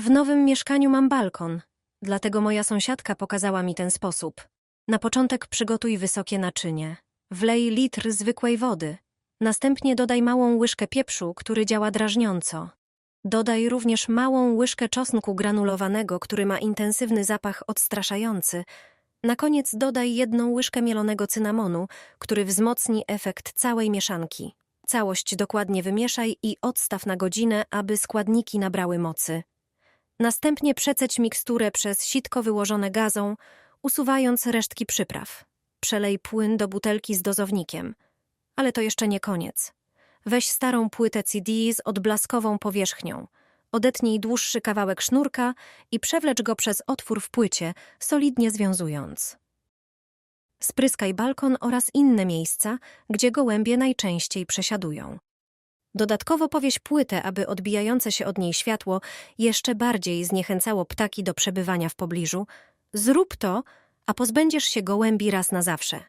W nowym mieszkaniu mam balkon, dlatego moja sąsiadka pokazała mi ten sposób. Na początek przygotuj wysokie naczynie. Wlej litr zwykłej wody. Następnie dodaj małą łyżkę pieprzu, który działa drażniąco. Dodaj również małą łyżkę czosnku granulowanego, który ma intensywny zapach odstraszający. Na koniec dodaj jedną łyżkę mielonego cynamonu, który wzmocni efekt całej mieszanki. Całość dokładnie wymieszaj i odstaw na godzinę, aby składniki nabrały mocy. Następnie przeceć miksturę przez sitko wyłożone gazą, usuwając resztki przypraw. Przelej płyn do butelki z dozownikiem. Ale to jeszcze nie koniec. Weź starą płytę CD z odblaskową powierzchnią. Odetnij dłuższy kawałek sznurka i przewlecz go przez otwór w płycie, solidnie związując. Spryskaj balkon oraz inne miejsca, gdzie gołębie najczęściej przesiadują. Dodatkowo powieś płytę, aby odbijające się od niej światło jeszcze bardziej zniechęcało ptaki do przebywania w pobliżu. Zrób to, a pozbędziesz się gołębi raz na zawsze.